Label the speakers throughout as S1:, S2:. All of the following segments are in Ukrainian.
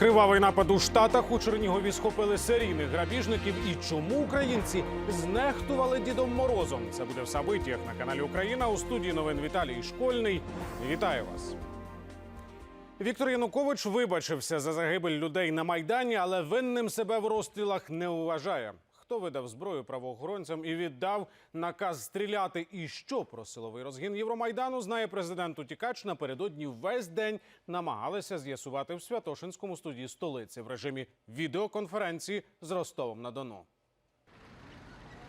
S1: Кривавий напад у Штатах у Чернігові схопили серійних грабіжників. І чому українці знехтували Дідом Морозом? Це буде в Сабитіях на каналі Україна. У студії новин Віталій Школьний. Вітаю вас. Віктор Янукович вибачився за загибель людей на майдані, але винним себе в розстрілах не вважає. Хто видав зброю правоохоронцям і віддав наказ стріляти? І що про силовий розгін Євромайдану знає президент Утікач. Напередодні весь день намагалися з'ясувати в Святошинському студії столиці в режимі відеоконференції з Ростовом на Дону.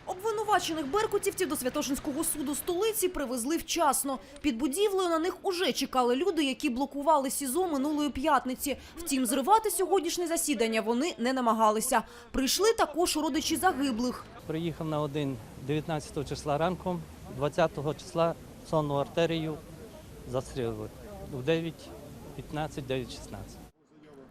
S2: Обвинувачених беркутівців до Святошинського суду столиці привезли вчасно. Під будівлею на них уже чекали люди, які блокували СІЗО минулої п'ятниці. Втім, зривати сьогоднішнє засідання вони не намагалися. Прийшли також родичі загиблих.
S3: Приїхав на один 19 числа ранком, 20 числа сонну артерію застрілили в 9.15, 9.16.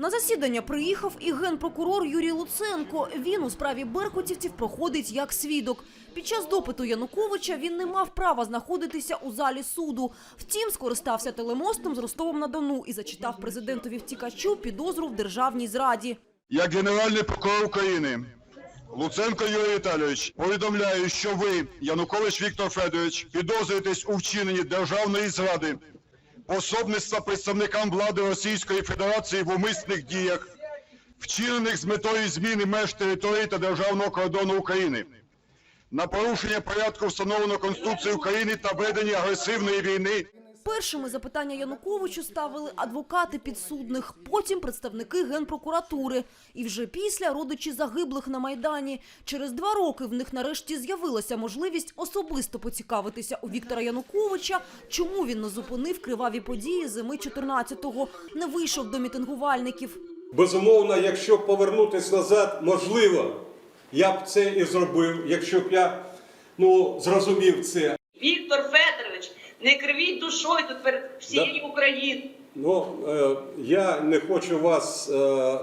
S2: На засідання приїхав і генпрокурор Юрій Луценко. Він у справі беркутівців проходить як свідок. Під час допиту Януковича він не мав права знаходитися у залі суду. Втім, скористався телемостом з Ростовом на Дону і зачитав президентові втікачу підозру в державній зраді.
S4: Як Генеральний прокурор України Луценко Юрій Віталійович повідомляю, що ви, Янукович Віктор Федорович, підозрюєтесь у вчиненні державної зради, пособництва представникам влади Російської Федерації в умисних діях, вчинених з метою зміни меж території та державного кордону України, на порушення порядку встановленого Конституцією України та ведення агресивної війни
S2: Першими запитання Януковичу ставили адвокати підсудних, потім представники генпрокуратури. І вже після родичі загиблих на Майдані. Через два роки в них нарешті з'явилася можливість особисто поцікавитися у Віктора Януковича, чому він не зупинив криваві події зими 14-го, не вийшов до мітингувальників.
S5: Безумовно, якщо повернутися назад, можливо, я б це і зробив, якщо б я ну, зрозумів це.
S6: Віктор Федорович, не кривіть душою тут перед всією Україною.
S5: Ну, е, я не хочу вас, е,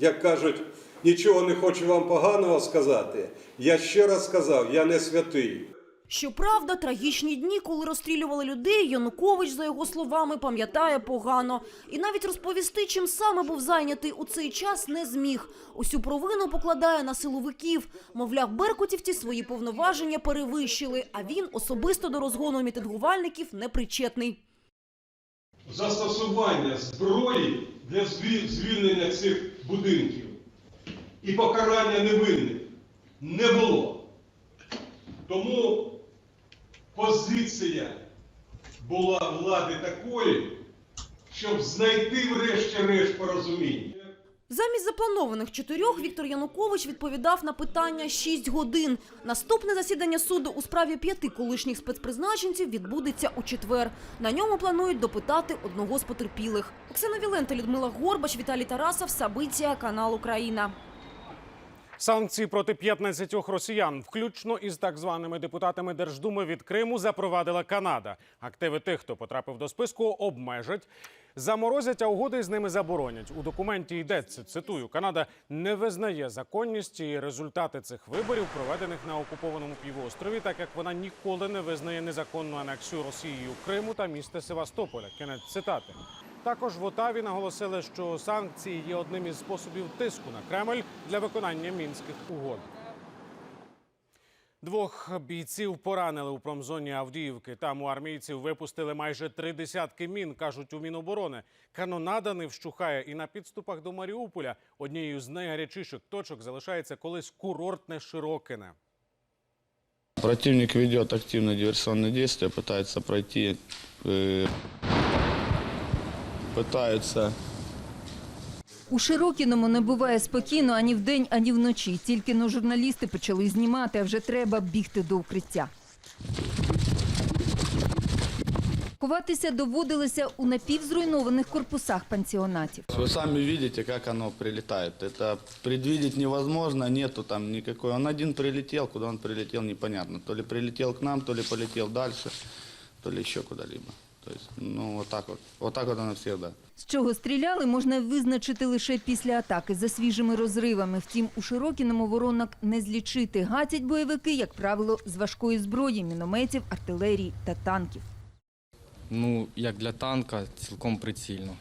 S5: як кажуть, нічого не хочу вам поганого сказати. Я ще раз сказав, я не святий.
S2: Щоправда, трагічні дні, коли розстрілювали людей, Янукович, за його словами, пам'ятає погано. І навіть розповісти, чим саме був зайнятий у цей час, не зміг. Усю провину покладає на силовиків. Мовляв, беркутівці свої повноваження перевищили, а він особисто до розгону мітингувальників не причетний.
S5: Застосування зброї для зві- звільнення цих будинків і покарання невинних не було. Тому позиція була влади такою, щоб знайти врешті-решт порозуміння.
S2: Замість запланованих чотирьох Віктор Янукович відповідав на питання 6 годин. Наступне засідання суду у справі п'яти колишніх спецпризначенців відбудеться у четвер. На ньому планують допитати одного з потерпілих. Оксана Вілента, Людмила Горбач, Віталій Тарасов, Сабиція, канал Україна.
S1: Санкції проти 15 росіян, включно із так званими депутатами Держдуми від Криму, запровадила Канада. Активи тих, хто потрапив до списку, обмежать, заморозять, а угоди з ними заборонять. У документі йдеться, цитую, Канада не визнає законність і результати цих виборів, проведених на окупованому півострові, так як вона ніколи не визнає незаконну анексію Росією Криму та міста Севастополя. Кінець цитати. Також в Отаві наголосили, що санкції є одним із способів тиску на Кремль для виконання мінських угод. Двох бійців поранили у промзоні Авдіївки. Там у армійців випустили майже три десятки мін, кажуть у Міноборони. Канонада не вщухає і на підступах до Маріуполя однією з найгарячіших точок залишається колись курортне Широкине.
S7: Противник ведет активные диверсионные действия, пытается пройти, э, пытаются
S8: У Широкіному не буває спокійно ані вдень, ані вночі. Тільки но журналісти почали знімати, а вже треба бігти до укриття. Ховатися доводилося у напівзруйнованих корпусах пансіонатів.
S7: Вы сами видите, как оно прилетает. Это предвидеть невозможно, нету там никакой. Он один прилетел, куда он прилетел, непонятно. То ли прилетел к нам, то ли полетел дальше, то ли еще куда-либо. То есть, ну, вот так вот. Вот так вот всегда.
S8: З чого стріляли, можна визначити лише після атаки за свіжими розривами. Втім, у Широкіному воронок не злічити. Гатять бойовики, як правило, з важкої зброї, мінометів, артилерії та танків.
S9: Ну, як для танка, цілком прицільно.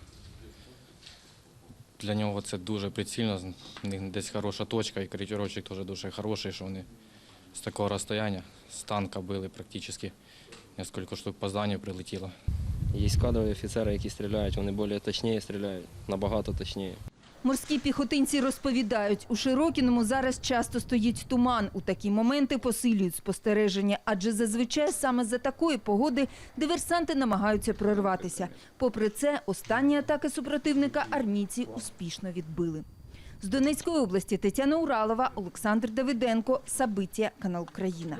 S9: для нього це дуже прицільно. В них десь хороша точка, і коректировщик теж дуже хороший, що вони з такого розстояння, з танка били практично. Несколько штук по зданню прилетіло.
S10: Є кадрові офіцери, які стріляють, вони більш точніше стріляють, набагато точніше.
S8: Морські піхотинці розповідають, у Широкіному зараз часто стоїть туман. У такі моменти посилюють спостереження, адже зазвичай саме за такої погоди диверсанти намагаються прорватися. Попри це, останні атаки супротивника армійці успішно відбили. З Донецької області Тетяна Уралова, Олександр Давиденко, Сабиття, канал Україна.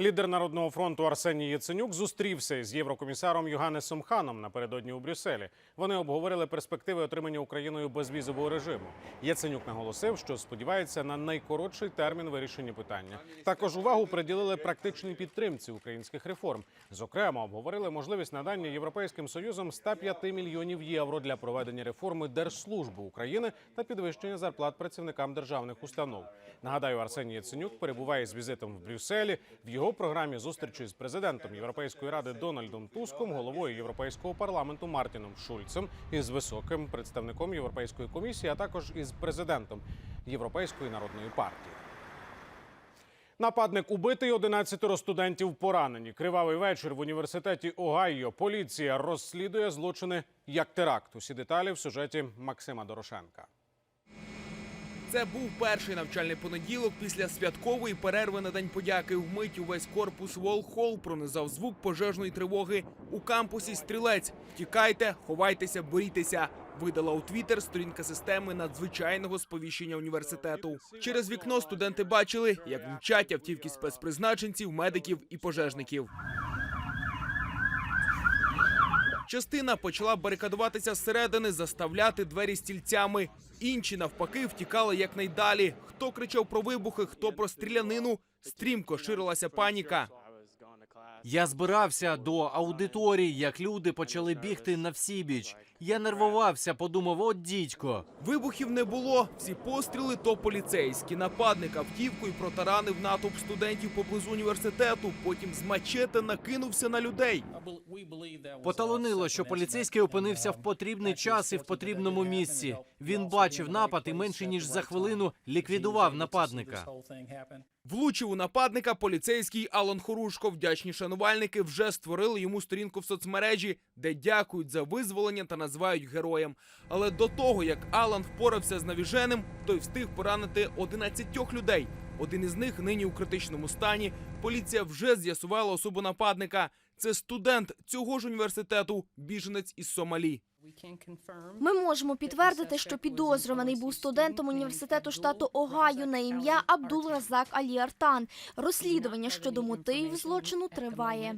S1: Лідер Народного фронту Арсеній Яценюк зустрівся із єврокомісаром Йоганнесом Ханом напередодні у Брюсселі. Вони обговорили перспективи отримання Україною безвізового режиму. Яценюк наголосив, що сподівається на найкоротший термін вирішення питання. Також увагу приділили практичній підтримці українських реформ. Зокрема, обговорили можливість надання Європейським союзом 105 мільйонів євро для проведення реформи Держслужби України та підвищення зарплат працівникам державних установ. Нагадаю, Арсеній Яценюк перебуває з візитом в Брюсселі. В його програмі зустрічі з президентом Європейської ради Дональдом Туском, головою Європейського парламенту Мартіном Шульцем і з високим представником Європейської комісії, а також із президентом Європейської народної партії. Нападник убитий 11 студентів поранені. Кривавий вечір в університеті Огайо. Поліція розслідує злочини як теракт. Усі деталі в сюжеті Максима Дорошенка.
S11: Це був перший навчальний понеділок після святкової перерви на день подяки. Вмить увесь корпус Волхол пронизав звук пожежної тривоги. У кампусі стрілець. Втікайте, ховайтеся, борітеся. Видала у твіттер сторінка системи надзвичайного сповіщення університету. Через вікно студенти бачили, як мчать автівки спецпризначенців, медиків і пожежників. Частина почала барикадуватися зсередини, заставляти двері стільцями. Інші навпаки втікали якнайдалі. Хто кричав про вибухи, хто про стрілянину. Стрімко ширилася паніка.
S12: Я збирався до аудиторії, як люди почали бігти на всібіч. Я нервувався, подумав, от дідько.
S11: Вибухів не було. Всі постріли то поліцейські. Нападник автівкою протаранив натовп студентів поблизу університету. Потім з мачете накинувся на людей.
S12: Поталонило, що поліцейський опинився в потрібний час і в потрібному місці. Він бачив напад і менше ніж за хвилину ліквідував нападника.
S11: Влучив у нападника поліцейський Алан Хорушко. Вдячні шанувальники вже створили йому сторінку в соцмережі, де дякують за визволення та називають героєм. Але до того, як Алан впорався з навіженим, той встиг поранити 11 людей. Один із них нині у критичному стані. Поліція вже з'ясувала особу нападника. Це студент цього ж університету, біженець із Сомалі.
S13: Ми можемо підтвердити, що підозрюваний був студентом університету штату Огайо на ім'я Абдул Разак Алі Артан. Розслідування щодо мотивів злочину триває.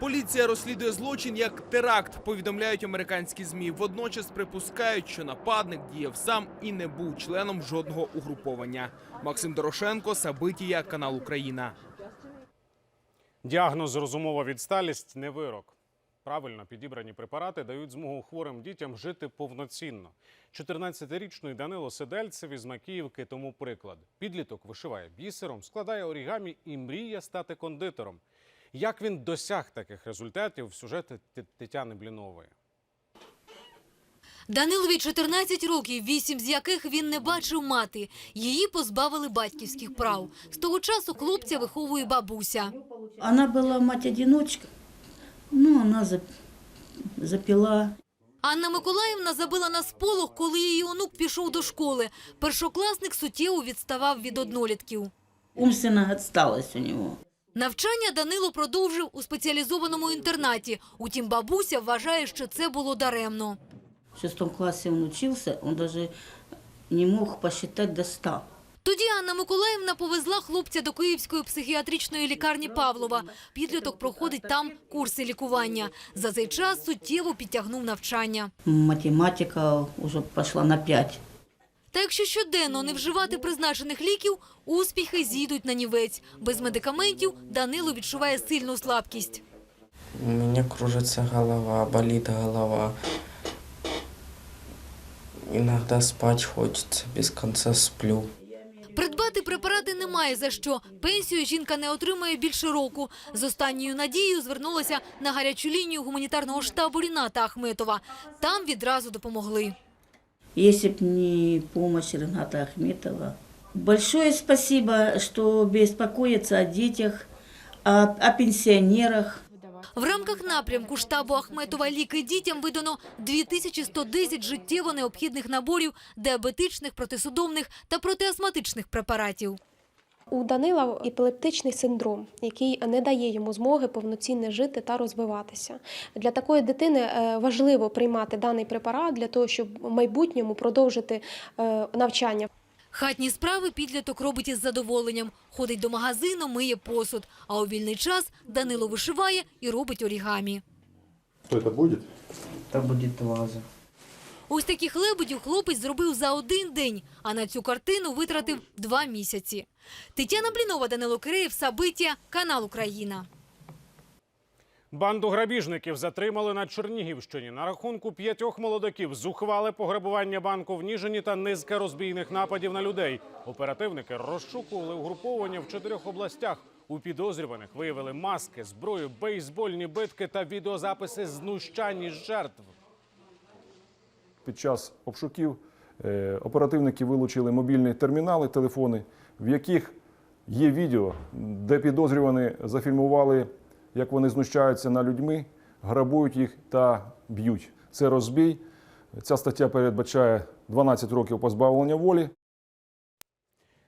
S11: Поліція розслідує злочин як теракт, повідомляють американські змі. Водночас припускають, що нападник діяв сам і не був членом жодного угруповання. Максим Дорошенко, Сабитія, канал Україна.
S1: Діагноз розумова відсталість не вирок. Правильно підібрані препарати дають змогу хворим дітям жити повноцінно. 14-річний Данило Седельцев із Макіївки тому приклад. Підліток вишиває бісером, складає орігамі і мріє стати кондитером. Як він досяг таких результатів в сюжеті Тетяни Блінової.
S14: Данилові 14 років, вісім з яких він не бачив мати. Її позбавили батьківських прав. З того часу хлопця виховує бабуся.
S15: Она была мать-одиночка, ну, она за- запила.
S14: Анна Миколаївна забила на сполох, коли її онук пішов до школи. Першокласник суттєво відставав від однолітків.
S15: Умственно отсталость у него.
S14: Навчання Данило продовжив у спеціалізованому інтернаті. Утім, бабуся вважає, що це було даремно.
S15: В шестом классе он учился, он даже не мог посчитать до ста.
S14: Тоді Анна Миколаївна повезла хлопця до Київської психіатричної лікарні Павлова. Підліток проходить там курси лікування. За цей час суттєво підтягнув навчання.
S15: Математика уже пошла на пять.
S14: Та якщо щоденно не вживати призначених ліків, успіхи зійдуть на нівець. Без медикаментів Данило відчуває сильну слабкість.
S10: У мене кружиться голова, болить голова. Иногда спать хочется, без конца сплю.
S14: Придбати препарати немає за що. Пенсію жінка не отримує більше року. З останньою надією звернулася на гарячу лінію гуманітарного штабу Ріната Ахметова. Там відразу допомогли.
S15: Если б не помощь Рената Ахметова. Большое спасибо, что беспокоится о детях, о, о пенсионерах.
S14: В рамках напрямку штабу Ахметова «Ліки дітям» видано 2110 життєво необхідних наборів діабетичних, протисудомних та протиастматичних препаратів.
S16: У Данила епілептичний синдром, який не дає йому змоги повноцінно жити та розвиватися. Для такої дитини е, важливо приймати даний препарат для того, щоб в майбутньому продовжити е, навчання.
S14: Хатні справи підліток робить із задоволенням. Ходить до магазину, миє посуд. А у вільний час Данило вишиває і робить орігамі.
S5: Що це буде?
S10: Это будет ваза.
S14: Ось таких лебедів хлопець зробив за один день, а на цю картину витратив два місяці. Тетяна Блінова, Данило Киреєв, Сабиття, канал Україна.
S1: Банду грабіжників затримали на Чернігівщині. На рахунку п'ятьох молодиків зухвале пограбування банку в Ніжині та низка розбійних нападів на людей. Оперативники розшукували угруповання в чотирьох областях. У підозрюваних виявили маски, зброю, бейсбольні битки та відеозаписи знущань із жертв.
S17: Під час обшуків е, оперативники вилучили мобільні термінали, телефони, в яких є відео, де підозрювані зафільмували, як вони знущаються над людьми, грабують їх та б'ють. Це розбій. Ця стаття передбачає 12 років позбавлення волі.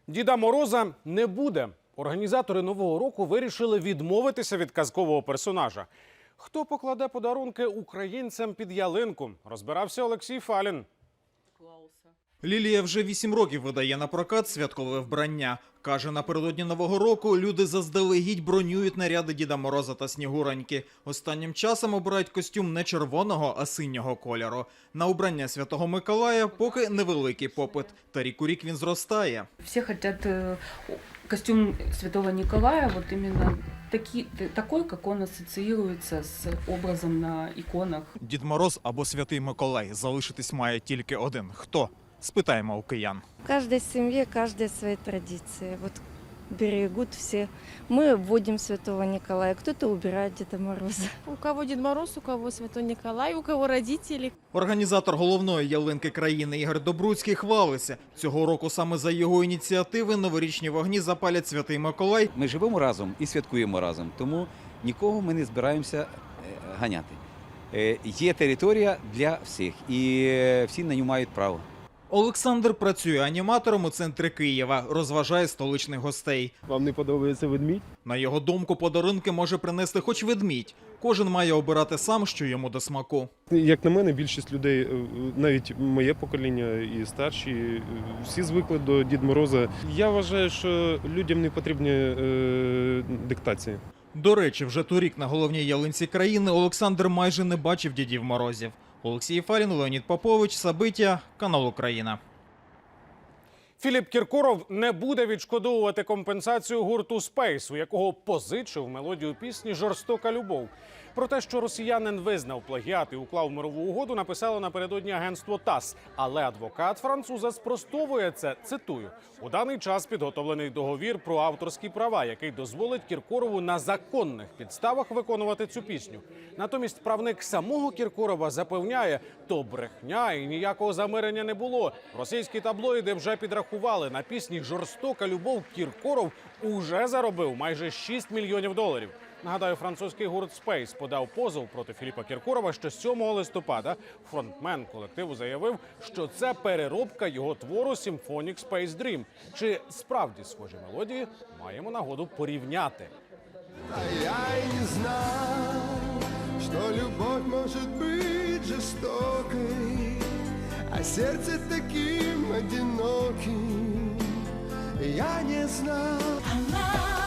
S1: Діда Мороза не буде. Організатори нового року вирішили відмовитися від казкового персонажа. Хто покладе подарунки українцям під ялинку? Розбирався Олексій Фалін.
S18: Лілія вже вісім років видає на прокат святкове вбрання. Каже, напередодні нового року люди заздалегідь бронюють наряди Діда Мороза та Снігуроньки. Останнім часом обирають костюм не червоного, а синього кольору. На убрання святого Миколая поки невеликий попит. Та рік у рік він зростає.
S19: Все хотят э, костюм Святого Николая, вот именно таки, т- такой, как он ассоциируется с образом на иконах.
S18: Дід Мороз або Святий Миколай залишитись має тільки один. Хто? Спитаємо у киян.
S20: В каждой семье каждая свои традиции. Вот берегут все. Мы вводим Святого Николая, кто-то убирает Деда Мороза.
S21: У кого Дед Мороз, у кого Святой Николай, у кого родители.
S18: Організатор головної ялинки країни Ігор Добруцький хвалиться. Цього року саме за його ініціативи новорічні вогні запалять Святий Миколай
S22: Ми живемо разом і святкуємо разом, тому нікого ми не збираємося е, ганяти. Е, Є територія для всіх, і е, всі на нього мають право.
S18: Олександр працює аніматором у центрі Києва, розважає столичних гостей.
S23: Вам не подобається ведмідь?
S18: На його думку, подарунки може принести хоч ведмідь. Кожен має обирати сам, що йому до смаку.
S23: Як на мене, більшість людей, е, навіть моє покоління і старші, е, всі звикли до Дід Мороза. Я вважаю, що людям не потрібні е, диктації.
S18: До речі, вже торік на головній ялинці країни Олександр майже не бачив дідів морозів. Олексій Фарін, Леонід Попович, Сабиття, канал Україна.
S1: Філіп Кіркоров не буде відшкодовувати компенсацію гурту Спейс, у якого позичив мелодію пісні Жорстока любов. Про те, що росіянин визнав плагіат і уклав мирову угоду, написало напередодні агентство ТАСС. Але адвокат француза спростовує це. Цитую: у даний час підготовлений договір про авторські права, який дозволить Кіркорову на законних підставах виконувати цю пісню. Натомість правник самого Кіркорова запевняє, то брехня і ніякого замирення не було. Російські таблоїди вже підрахували на пісні Жорстока любов Кіркоров уже заробив майже 6 мільйонів доларів. Нагадаю, французький гурт Спейс подав позов проти Філіпа Кіркорова ще 7 листопада. Фронтмен колективу заявив, що це переробка його твору Symphonic Space Dream. Чи справді схожі мелодії маємо нагоду порівняти?
S24: Я и не знал, что любовь может быть жестокой, а сердце таким одиноким. Я не.
S25: Она